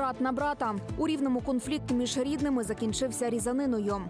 брат на брата. У рівному конфлікт між рідними закінчився різаниною.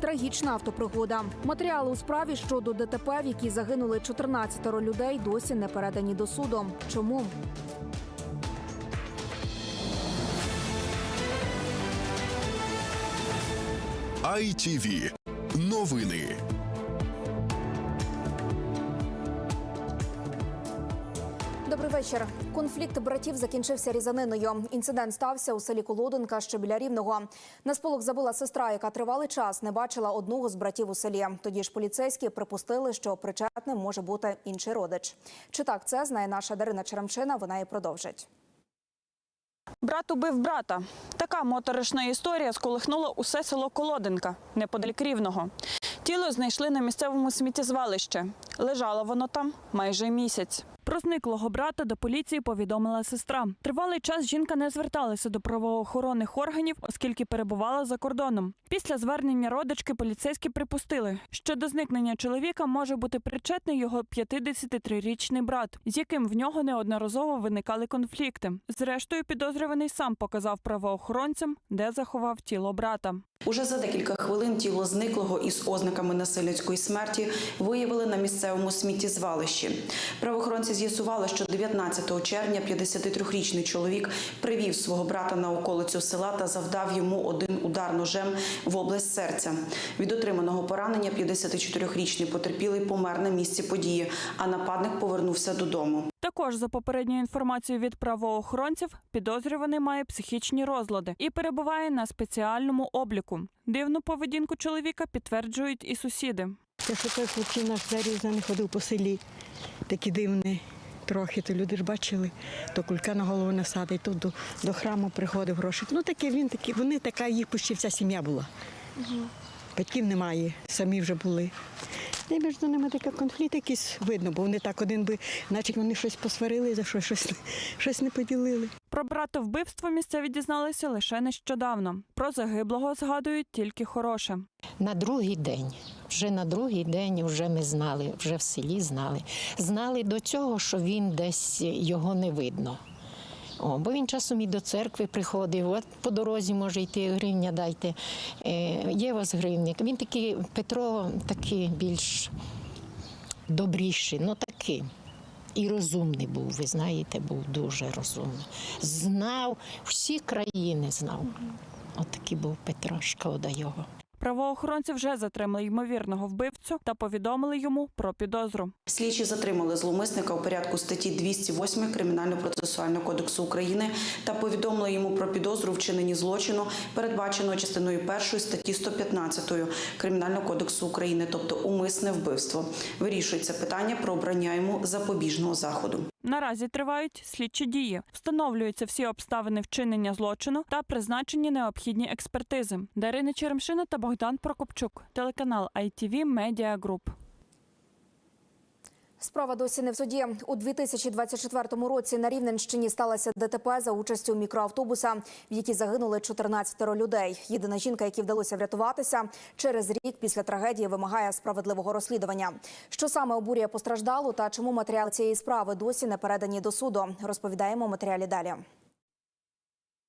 Трагічна автопригода. Матеріали у справі щодо ДТП, в якій загинули 14 людей, досі не передані до суду. Чому? ITV. Новини. Вечір. Конфлікт братів закінчився різаниною. Інцидент стався у селі Колодинка, що біля рівного. На сполох забула сестра, яка тривалий час не бачила одного з братів у селі. Тоді ж поліцейські припустили, що причетним може бути інший родич. Чи так це знає наша Дарина Черемшина? Вона і продовжить. Брат убив брата. Така моторошна історія сколихнула усе село Колодинка, неподалік рівного. Тіло знайшли на місцевому сміттєзвалищі. Лежало воно там майже місяць. Про зниклого брата до поліції повідомила сестра. Тривалий час жінка не зверталася до правоохоронних органів, оскільки перебувала за кордоном. Після звернення родички поліцейські припустили, що до зникнення чоловіка може бути причетний його 53-річний брат, з яким в нього неодноразово виникали конфлікти. Зрештою, підозрюваний сам показав правоохоронцям, де заховав тіло брата. Уже за декілька хвилин тіло зниклого із ознаками насильницької смерті виявили на місцевому сміттєзвалищі. Правоохоронці з'ясували, що 19 червня 53-річний чоловік привів свого брата на околицю села та завдав йому один удар ножем в область серця. Від отриманого поранення 54-річний потерпілий помер на місці події, а нападник повернувся додому. Також за попередньою інформацією від правоохоронців, підозрюваний має психічні розлади і перебуває на спеціальному обліку. Дивну поведінку чоловіка підтверджують і сусіди. Те, що той хлопчина зарізаний ходив по селі, такі дивні. Трохи то люди ж бачили, то кулька на голову насадить, то до, до храму приходив гроші. Ну таке він такі, вони така, їх почти вся сім'я була. Батьків немає, самі вже були. І між ними такий конфлікт якийсь видно, бо вони так один би, наче вони щось посварили, за що щось, щось не поділили. Про брата вбивство місцеві дізналися лише нещодавно. Про загиблого згадують тільки хороше. На другий день, вже на другий день вже ми знали, вже в селі знали. Знали до цього, що він десь його не видно. О, бо він часом і до церкви приходив, от по дорозі може йти гривня, дайте. Е, є у вас гривник. Він такий, Петро такий більш добріший, ну такий. І розумний був, ви знаєте, був дуже розумний. Знав, всі країни знав. От такий був Петро, шкода його. Правоохоронці вже затримали ймовірного вбивцю та повідомили йому про підозру. Слідчі затримали зловмисника у порядку статті 208 Кримінально-процесуального кодексу України та повідомили йому про підозру в вчиненні злочину, передбаченого частиною 1 статті 115 Кримінального кодексу України, тобто умисне вбивство. Вирішується питання про обрання йому запобіжного заходу. Наразі тривають слідчі дії. Встановлюються всі обставини вчинення злочину та призначені необхідні експертизи. Дарина Черемшина та Богдан Прокопчук. Телеканал ITV Media Group. Справа досі не в суді. У 2024 році на Рівненщині сталося ДТП за участю мікроавтобуса, в якій загинули 14 людей. Єдина жінка, якій вдалося врятуватися, через рік після трагедії вимагає справедливого розслідування. Що саме обурює постраждалу та чому матеріал цієї справи досі не передані до суду, розповідаємо матеріалі далі.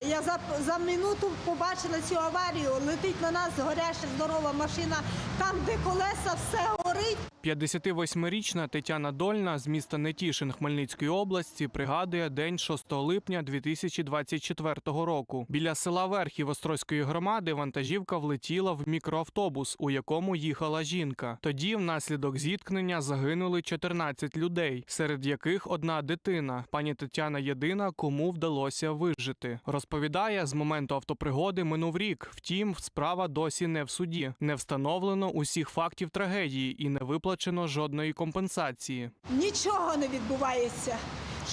Я за, за минуту побачила цю аварію. Летить на нас горяща здорова машина. Там, де колеса, все горить. 58-річна Тетяна Дольна з міста Нетішин Хмельницької області пригадує день 6 липня 2024 року. Біля села Верхів Острозької громади вантажівка влетіла в мікроавтобус, у якому їхала жінка. Тоді, внаслідок зіткнення, загинули 14 людей, серед яких одна дитина. Пані Тетяна єдина, кому вдалося вижити. Розповідає, з моменту автопригоди минув рік. Втім, справа досі не в суді. Не встановлено усіх фактів трагедії і не виплачено жодної компенсації. Нічого не відбувається.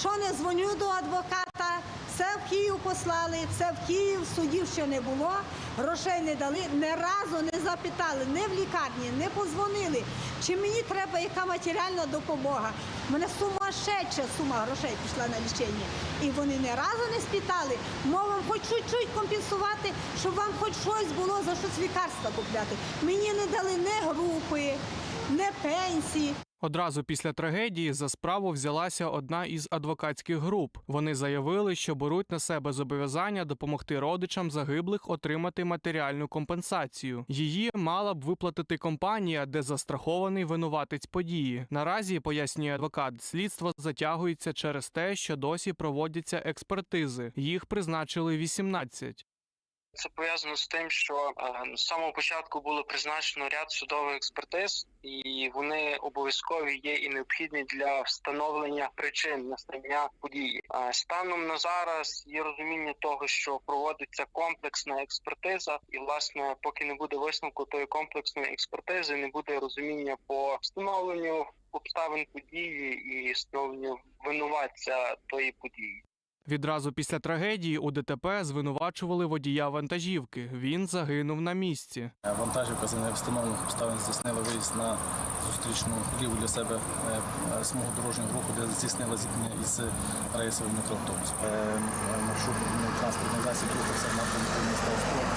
Що не дзвоню до адвоката, все в Київ послали, все в Київ, судів ще не було, грошей не дали, ні разу не запитали, не в лікарні, не позвонили. Чи мені треба яка матеріальна допомога? Мене сумасшедша сума грошей пішла на лічення. І вони ні разу не спитали, мовим хоч чуть-чуть компенсувати, щоб вам хоч щось було за щось лікарства купляти. Мені не дали ні групи, ні пенсії. Одразу після трагедії за справу взялася одна із адвокатських груп. Вони заявили, що беруть на себе зобов'язання допомогти родичам загиблих отримати матеріальну компенсацію. Її мала б виплатити компанія, де застрахований винуватець події. Наразі пояснює адвокат, слідство затягується через те, що досі проводяться експертизи. Їх призначили 18. Це пов'язано з тим, що е, з самого початку було призначено ряд судових експертиз, і вони обов'язкові є і необхідні для встановлення причин настання події. Е, станом на зараз є розуміння того, що проводиться комплексна експертиза, і власне, поки не буде висновку тої комплексної експертизи, не буде розуміння по встановленню обставин події і встановленню винуватця тої події. Відразу після трагедії у ДТП звинувачували водія вантажівки. Він загинув на місці. Вантажівка за невстановлених обставин здійснила виїзд на зустрічну ліву для себе е, е, смугу дорожнього руху, де здійснила зіткнення із рейсовим метроавтобусом. Маршрут Маршрутний транспортний засіб рухався на міста Острог.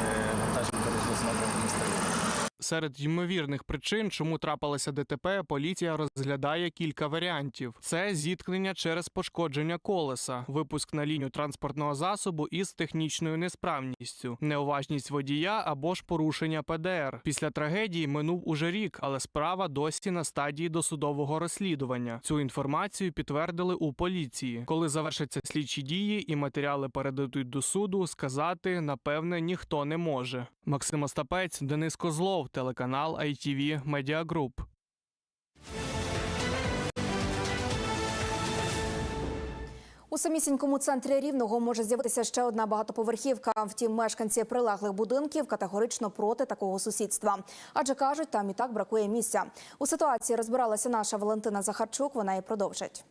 Е, Вантажівка рухалася в напрямку міста Рівне. Серед ймовірних причин, чому трапилося ДТП, поліція розглядає кілька варіантів: це зіткнення через пошкодження колеса, випуск на лінію транспортного засобу із технічною несправністю, неуважність водія або ж порушення ПДР. Після трагедії минув уже рік, але справа досі на стадії досудового розслідування. Цю інформацію підтвердили у поліції. Коли завершаться слідчі дії і матеріали передадуть до суду, сказати напевне ніхто не може. Максим Остапець, Денис Козлов, телеканал ITV Media Group. У самісінькому центрі рівного може з'явитися ще одна багатоповерхівка. Втім, мешканці прилеглих будинків категорично проти такого сусідства, адже кажуть, там і так бракує місця. У ситуації розбиралася наша Валентина Захарчук. Вона і продовжить.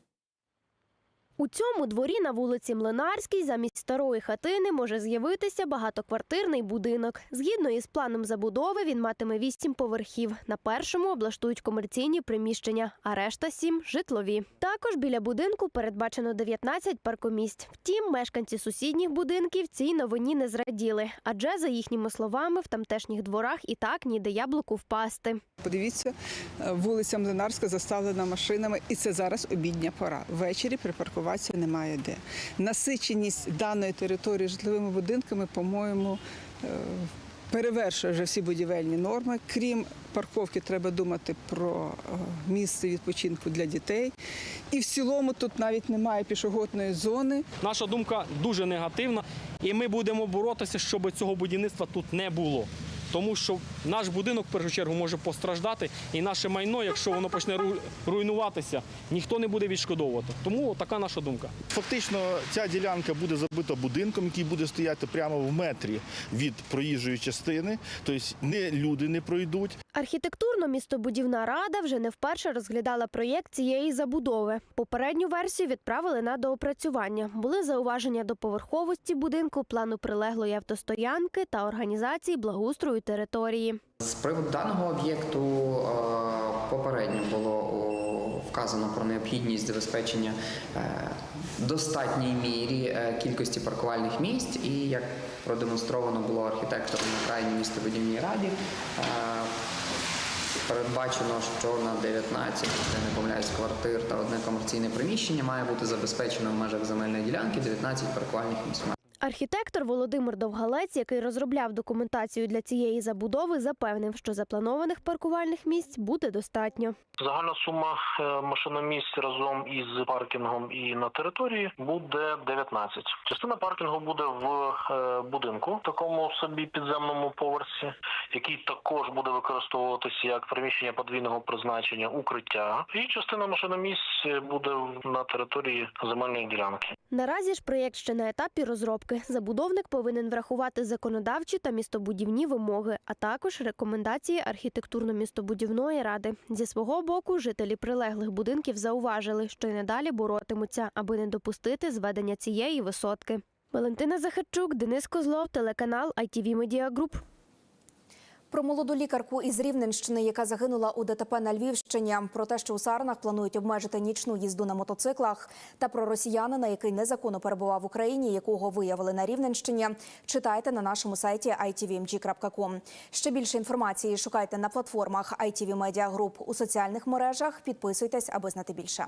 У цьому дворі на вулиці Млинарській замість старої хатини може з'явитися багатоквартирний будинок. Згідно із планом забудови, він матиме вісім поверхів. На першому облаштують комерційні приміщення, а решта сім житлові. Також біля будинку передбачено 19 паркомісць. Втім, мешканці сусідніх будинків цій новині не зраділи, адже за їхніми словами, в тамтешніх дворах і так ніде яблуку впасти. Подивіться, е, вулиця Млинарська заставлена машинами, і це зараз обідня пора. Ввечері припаркуватися немає де. Насиченість даної території житловими будинками, по-моєму, е, перевершує вже всі будівельні норми. Крім парковки, треба думати про е, місце відпочинку для дітей. І в цілому тут навіть немає пішохідної зони. Наша думка дуже негативна, і ми будемо боротися, щоб цього будівництва тут не було. Тому що наш будинок в першу чергу може постраждати, і наше майно, якщо воно почне руйнуватися, ніхто не буде відшкодовувати. Тому така наша думка. Фактично, ця ділянка буде забита будинком, який буде стояти прямо в метрі від проїжджої частини. Тобто не люди не пройдуть. Архітектурно-містобудівна рада вже не вперше розглядала проєкт цієї забудови. Попередню версію відправили на доопрацювання. Були зауваження до поверховості будинку, плану прилеглої автостоянки та організації благоустрою території. З приводу даного об'єкту е, попередньо було вказано про необхідність забезпечення е, достатній мірі е, кількості паркувальних місць, і як продемонстровано було архітектором на крайній містобудівній раді. Передбачено, що на 19 я не помиляюсь, квартир та одне комерційне приміщення має бути забезпечено в межах земельної ділянки 19 паркувальних місць. Архітектор Володимир Довгалець, який розробляв документацію для цієї забудови, запевнив, що запланованих паркувальних місць буде достатньо. Загальна сума е, машиномісць разом із паркінгом і на території буде 19. Частина паркінгу буде в е, будинку, такому собі підземному поверсі, який також буде використовуватися як приміщення подвійного призначення укриття. І частина машиномісць буде на території земельної ділянки. Наразі ж проєкт ще на етапі розробки. Забудовник повинен врахувати законодавчі та містобудівні вимоги, а також рекомендації архітектурно-містобудівної ради. Зі свого боку, жителі прилеглих будинків зауважили, що й надалі боротимуться, аби не допустити зведення цієї висотки. Валентина Захарчук, Денис Козлов, телеканал ITV Media Group. Про молоду лікарку із Рівненщини, яка загинула у ДТП на Львівщині, про те, що у Сарнах планують обмежити нічну їзду на мотоциклах, та про росіянина, який незаконно перебував в Україні, якого виявили на Рівненщині. Читайте на нашому сайті itvmg.com. Ще більше інформації шукайте на платформах ITV Media Group у соціальних мережах. Підписуйтесь, аби знати більше.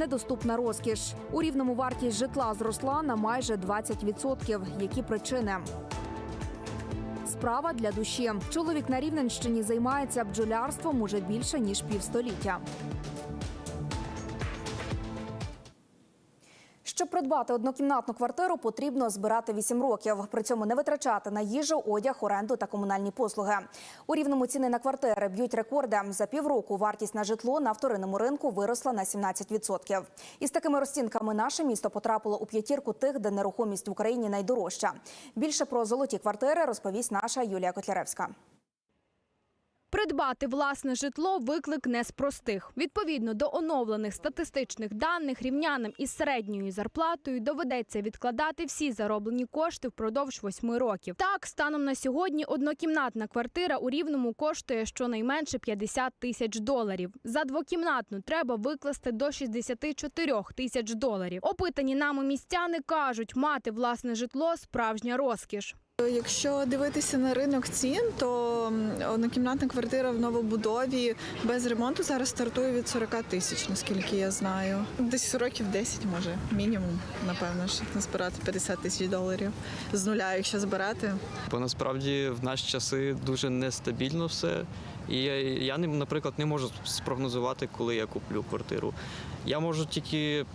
Недоступна розкіш. У рівному вартість житла зросла на майже 20%. Які причини? Справа для душі. Чоловік на Рівненщині займається бджолярством уже більше ніж півстоліття. Щоб придбати однокімнатну квартиру, потрібно збирати 8 років. При цьому не витрачати на їжу, одяг, оренду та комунальні послуги. У рівному ціни на квартири б'ють рекорди. За півроку вартість на житло на вторинному ринку виросла на 17%. Із такими розцінками наше місто потрапило у п'ятірку тих, де нерухомість в Україні найдорожча. Більше про золоті квартири розповість наша Юлія Котляревська. Придбати власне житло виклик не з простих. Відповідно до оновлених статистичних даних, рівнянам із середньою зарплатою доведеться відкладати всі зароблені кошти впродовж восьми років. Так, станом на сьогодні однокімнатна квартира у рівному коштує щонайменше 50 тисяч доларів. За двокімнатну треба викласти до 64 тисяч доларів. Опитані нами містяни кажуть, мати власне житло справжня розкіш. Якщо дивитися на ринок цін, то однокімнатна квартира в новобудові без ремонту зараз стартує від 40 тисяч, наскільки я знаю. Десь років 10, може, мінімум, напевно, щоб назбирати 50 тисяч доларів з нуля, якщо збирати. Бо насправді в наші часи дуже нестабільно все. І я, наприклад, не можу спрогнозувати, коли я куплю квартиру. Я можу тільки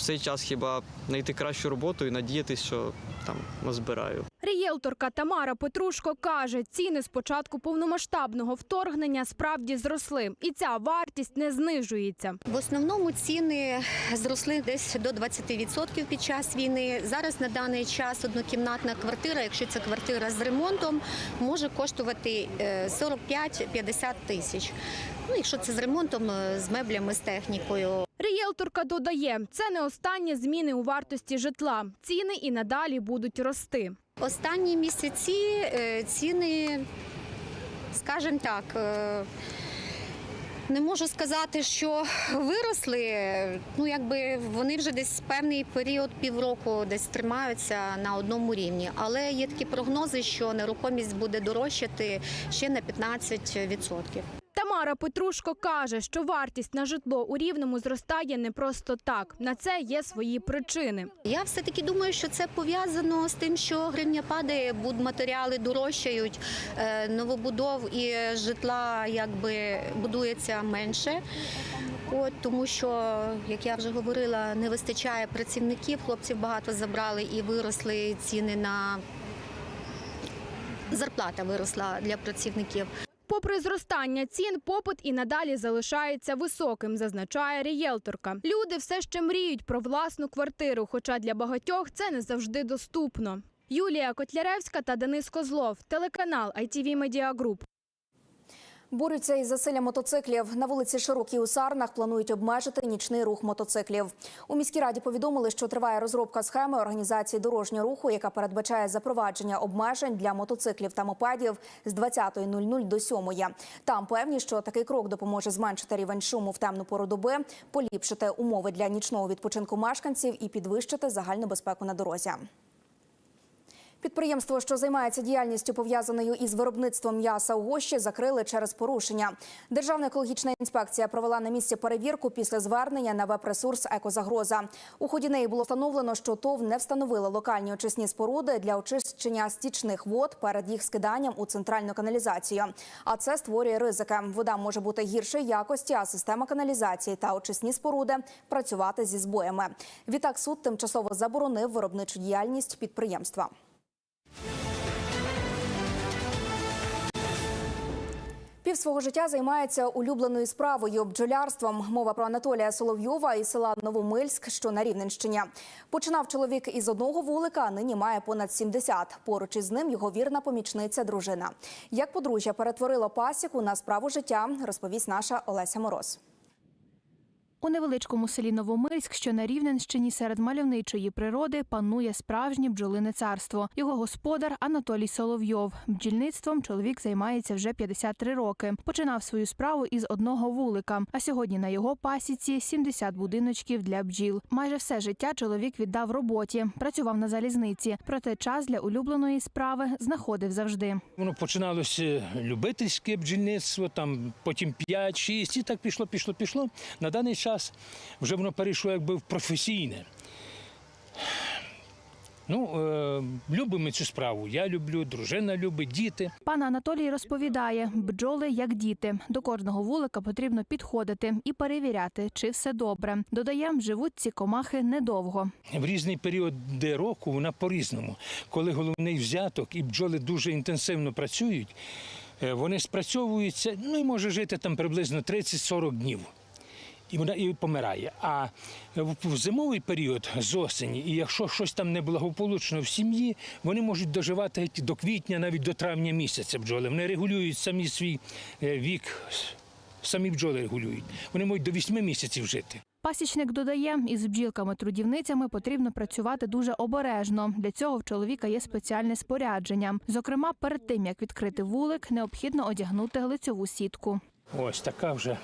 в цей час хіба знайти кращу роботу і надіятися, що там назбираю. Рієлторка Тамара Петрушко каже, ціни з початку повномасштабного вторгнення справді зросли, і ця вартість не знижується. В основному ціни зросли десь до 20% під час війни. Зараз на даний час однокімнатна квартира, якщо це квартира з ремонтом, може коштувати е, 45-50 тисяч. Ну, якщо це з ремонтом, е, з меблями, з технікою. Рієлторка додає, це не останні зміни у вартості житла. Ціни і надалі будуть рости. Останні місяці е, ціни, скажімо так, е, не можу сказати, що виросли. Ну, якби вони вже десь певний період півроку десь тримаються на одному рівні. Але є такі прогнози, що нерухомість буде дорожчати ще на 15%. Тамара Петрушко каже, що вартість на житло у рівному зростає не просто так. На це є свої причини. Я все-таки думаю, що це пов'язано з тим, що гривня падає, будматеріали дорожчають, е, новобудов і житла якби будується менше. От, тому що, як я вже говорила, не вистачає працівників, хлопців багато забрали і виросли ціни на зарплата виросла для працівників. Попри зростання цін, попит і надалі залишається високим, зазначає рієлторка. Люди все ще мріють про власну квартиру, хоча для багатьох це не завжди доступно. Юлія Котляревська та Денис Козлов, телеканал ITV Media Group. Борються із засиллям мотоциклів. На вулиці Широкій у Сарнах планують обмежити нічний рух мотоциклів. У міській раді повідомили, що триває розробка схеми організації дорожнього руху, яка передбачає запровадження обмежень для мотоциклів та мопедів з 20.00 до 7.00. Там певні, що такий крок допоможе зменшити рівень шуму в темну пору доби, поліпшити умови для нічного відпочинку мешканців і підвищити загальну безпеку на дорозі. Підприємство, що займається діяльністю пов'язаною із виробництвом м'яса у Гощі, закрили через порушення. Державна екологічна інспекція провела на місці перевірку після звернення на веб-ресурс Екозагроза. У ході неї було встановлено, що ТОВ не встановила локальні очисні споруди для очищення стічних вод перед їх скиданням у центральну каналізацію. А це створює ризики. Вода може бути гіршої якості, а система каналізації та очисні споруди працювати зі збоями. Відтак суд тимчасово заборонив виробничу діяльність підприємства. Пів свого життя займається улюбленою справою бджолярством. Мова про Анатолія Соловйова із села Новомильськ, що на Рівненщині. Починав чоловік із одного вулика, а нині має понад 70. Поруч із ним його вірна помічниця дружина. Як подружжя перетворило пасіку на справу життя, розповість наша Олеся Мороз. У невеличкому селі Новомирськ, що на Рівненщині серед мальовничої природи, панує справжнє бджолине царство. Його господар Анатолій Соловйов. Бджільництвом чоловік займається вже 53 роки. Починав свою справу із одного вулика. А сьогодні на його пасіці 70 будиночків для бджіл. Майже все життя чоловік віддав роботі, працював на залізниці. Проте час для улюбленої справи знаходив завжди. Воно починалося любительське бджільництво, там потім 5-6, і так пішло, пішло, пішло. На даний час вже воно перейшло якби в професійне. Ну, е, любимо цю справу. Я люблю, дружина любить, діти. Пан Анатолій розповідає, бджоли як діти. До кожного вулика потрібно підходити і перевіряти, чи все добре. Додає, живуть ці комахи недовго. В різний період року вона по-різному. Коли головний взяток і бджоли дуже інтенсивно працюють, е, вони спрацьовуються, ну і може жити там приблизно 30-40 днів. І вона і помирає. А в зимовий період з осені, і якщо щось там неблагополучно в сім'ї, вони можуть доживати до квітня, навіть до травня місяця бджоли. Вони регулюють самі свій е, вік, самі бджоли регулюють. Вони можуть до 8 місяців жити. Пасічник додає, із бджілками-трудівницями потрібно працювати дуже обережно. Для цього в чоловіка є спеціальне спорядження. Зокрема, перед тим як відкрити вулик, необхідно одягнути глицьову сітку. Ось така вже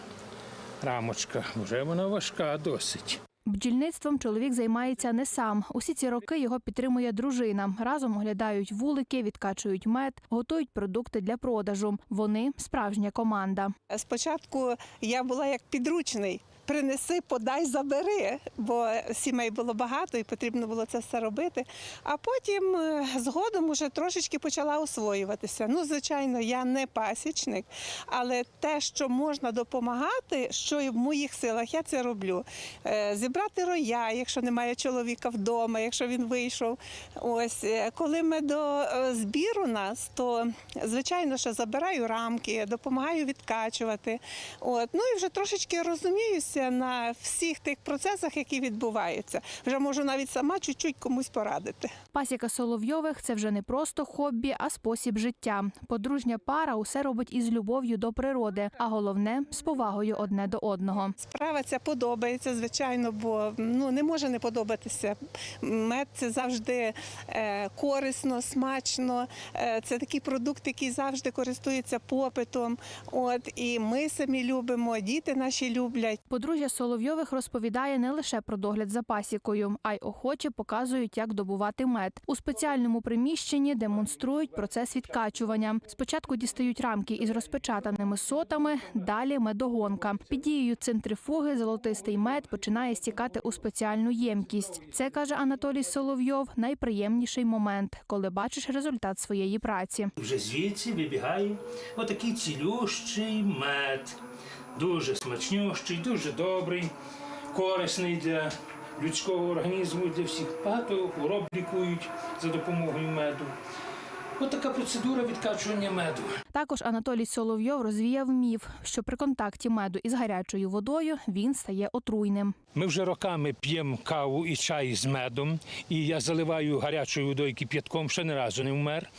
рамочка. Вже вона важка досить. Бджільництвом чоловік займається не сам. Усі ці роки його підтримує дружина. Разом оглядають вулики, відкачують мед, готують продукти для продажу. Вони справжня команда. Спочатку я була як підручний. Принеси, подай, забери, бо сімей було багато і потрібно було це все робити. А потім е, згодом уже трошечки почала освоюватися. Ну, звичайно, я не пасічник, але те, що можна допомагати, що і в моїх силах, я це роблю. Е, Зібрати роя, якщо немає чоловіка вдома, якщо він вийшов. Ось е, коли ми до збіру нас, то звичайно, що забираю рамки, допомагаю відкачувати. От ну і вже трошечки розуміюся на всіх тих процесах, які відбуваються. Вже можу навіть сама чуть-чуть комусь порадити. Пасіка Соловйових це вже не просто хобі, а спосіб життя. Подружня пара усе робить із любов'ю до природи, а головне з повагою одне до одного. Справа ця подобається, звичайно, бо ну не може не подобатися. Мед це завжди е, корисно, смачно. Е, це такий продукт, який завжди користується попитом. От і ми самі любимо, діти наші люблять. Подружжя Соловйових розповідає не лише про догляд за пасікою, а й охоче показують, як добувати мед. У спеціальному приміщенні демонструють процес відкачування. Спочатку дістають рамки із розпечатаними сотами, далі медогонка. Під дією центрифуги золотистий мед починає стікати у спеціальну ємкість. Це каже Анатолій Соловйов. Найприємніший момент, коли бачиш результат своєї праці. Вже звідси вибігає отакий цілющий мед. Дуже смачнющий, дуже добрий, корисний для людського організму, для всіх. Багато хвороб лікують за допомогою меду. Ось така процедура відкачування меду. Також Анатолій Соловйов розвіяв міф, що при контакті меду із гарячою водою він стає отруйним. Ми вже роками п'ємо каву і чай з медом, і я заливаю гарячою водою кип'ятком, ще не разу не вмер,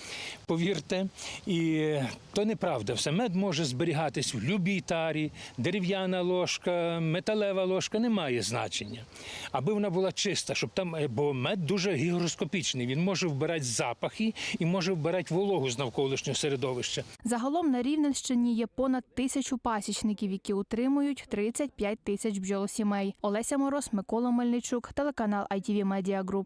повірте. І то неправда. Все мед може зберігатись в любій тарі, дерев'яна ложка, металева ложка не має значення. Аби вона була чиста, щоб там, е, бо мед дуже гігроскопічний. Він може вбирати запахи і може вбирати вологу з навколишнього середовища. Загалом на Рівненщині є понад тисячу пасічників, які утримують 35 тисяч бджолосімей. Олеся Мороз, Микола Мельничук, телеканал ITV Media Group.